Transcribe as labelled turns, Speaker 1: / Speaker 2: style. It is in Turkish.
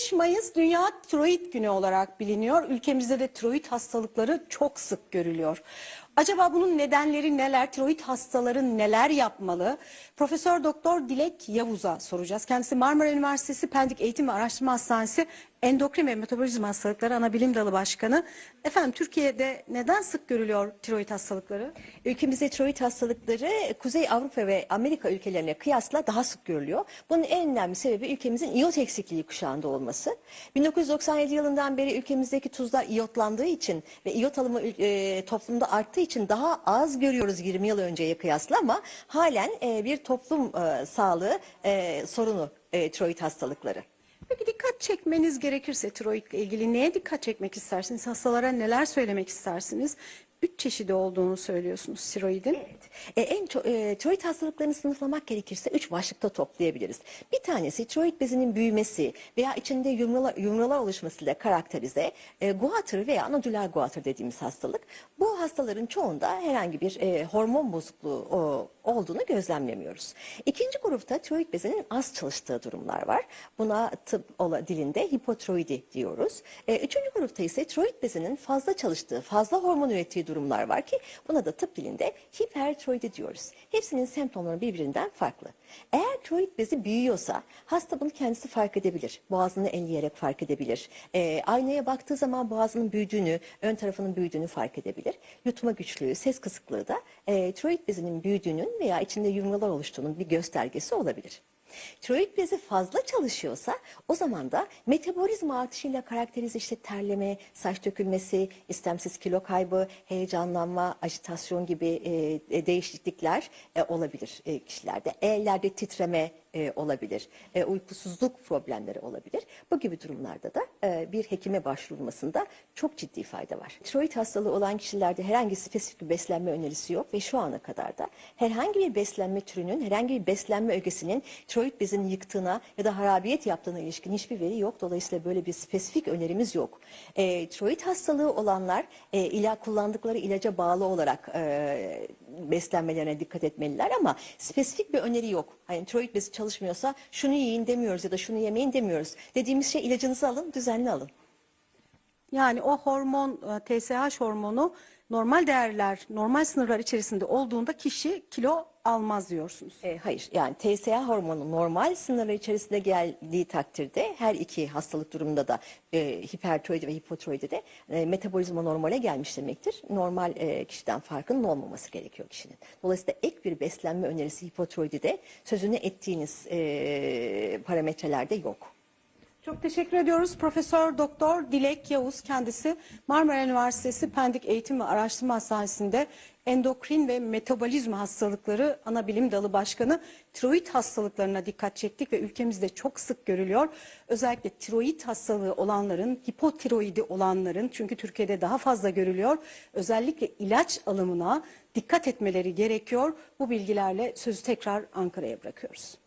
Speaker 1: 5 Mayıs Dünya Tiroid Günü olarak biliniyor. Ülkemizde de tiroid hastalıkları çok sık görülüyor. Acaba bunun nedenleri neler? Tiroid hastaları neler yapmalı? Profesör Doktor Dilek Yavuz'a soracağız. Kendisi Marmara Üniversitesi Pendik Eğitim ve Araştırma Hastanesi Endokrin ve Metabolizma Hastalıkları Anabilim Dalı Başkanı. Efendim Türkiye'de neden sık görülüyor tiroid hastalıkları?
Speaker 2: Ülkemizde tiroid hastalıkları Kuzey Avrupa ve Amerika ülkelerine kıyasla daha sık görülüyor. Bunun en önemli sebebi ülkemizin iyot eksikliği kuşağında olması. 1997 yılından beri ülkemizdeki tuzlar iyotlandığı için ve iyot alımı e, toplumda arttığı için daha az görüyoruz 20 yıl önceye kıyasla ama halen e, bir toplum e, sağlığı e, sorunu e, tiroid hastalıkları.
Speaker 1: Peki dikkat çekmeniz gerekirse tiroid ile ilgili neye dikkat çekmek istersiniz? Hastalara neler söylemek istersiniz? Üç çeşidi olduğunu söylüyorsunuz tiroidin.
Speaker 2: Evet. E, en çok e, tiroid hastalıklarını sınıflamak gerekirse üç başlıkta toplayabiliriz. Bir tanesi tiroid bezinin büyümesi veya içinde yumrular, yumrular oluşmasıyla karakterize e, guatr veya nodüler guatr dediğimiz hastalık. Bu hastaların çoğunda herhangi bir e, hormon bozukluğu o, olduğunu gözlemlemiyoruz. İkinci grupta tiroid bezinin az çalıştığı durumlar var. Buna tıp ola, dilinde hipotiroidi diyoruz. E, üçüncü grupta ise tiroid bezinin fazla çalıştığı, fazla hormon ürettiği durumlar var ki buna da tıp dilinde hipertiroidi diyoruz. Hepsinin semptomları birbirinden farklı. Eğer tiroid bezi büyüyorsa hasta bunu kendisi fark edebilir. Boğazını elleyerek fark edebilir. E, aynaya baktığı zaman boğazının büyüdüğünü, ön tarafının büyüdüğünü fark edebilir. Yutma güçlüğü, ses kısıklığı da e, tiroid bezinin büyüdüğünün veya içinde yumrular oluştuğunun bir göstergesi olabilir. Tiroid bezi fazla çalışıyorsa o zaman da metabolizma artışıyla karakterize işte terleme, saç dökülmesi, istemsiz kilo kaybı, heyecanlanma, ajitasyon gibi e, e, değişiklikler e, olabilir e, kişilerde. Ellerde titreme e, olabilir, e, uykusuzluk problemleri olabilir. Bu gibi durumlarda da e, bir hekime başvurulmasında çok ciddi fayda var. Tiroid hastalığı olan kişilerde herhangi spesifik bir beslenme önerisi yok ve şu ana kadar da herhangi bir beslenme türünün, herhangi bir beslenme ögesinin tiroid bezinin yıktığına ya da harabiyet yaptığına ilişkin hiçbir veri yok. Dolayısıyla böyle bir spesifik önerimiz yok. E, tiroid hastalığı olanlar e, ila kullandıkları ilaca bağlı olarak e, beslenmelerine dikkat etmeliler ama spesifik bir öneri yok. Hani tiroid bezi çalışmıyorsa şunu yiyin demiyoruz ya da şunu yemeyin demiyoruz. Dediğimiz şey ilacınızı alın, düzenli alın.
Speaker 1: Yani o hormon, e, TSH hormonu normal değerler, normal sınırlar içerisinde olduğunda kişi kilo almaz diyorsunuz.
Speaker 2: E, hayır yani TSH hormonu normal sınırlar içerisinde geldiği takdirde her iki hastalık durumunda da e, hipertiroidi ve hipotiroidi de e, metabolizma normale gelmiş demektir. Normal e, kişiden farkının olmaması gerekiyor kişinin. Dolayısıyla ek bir beslenme önerisi hipotiroidi de sözünü ettiğiniz e, parametrelerde yok.
Speaker 1: Çok teşekkür ediyoruz. Profesör Doktor Dilek Yavuz kendisi Marmara Üniversitesi Pendik Eğitim ve Araştırma Hastanesi'nde endokrin ve metabolizma hastalıkları ana bilim dalı başkanı tiroid hastalıklarına dikkat çektik ve ülkemizde çok sık görülüyor. Özellikle tiroid hastalığı olanların, hipotiroidi olanların çünkü Türkiye'de daha fazla görülüyor. Özellikle ilaç alımına dikkat etmeleri gerekiyor. Bu bilgilerle sözü tekrar Ankara'ya bırakıyoruz.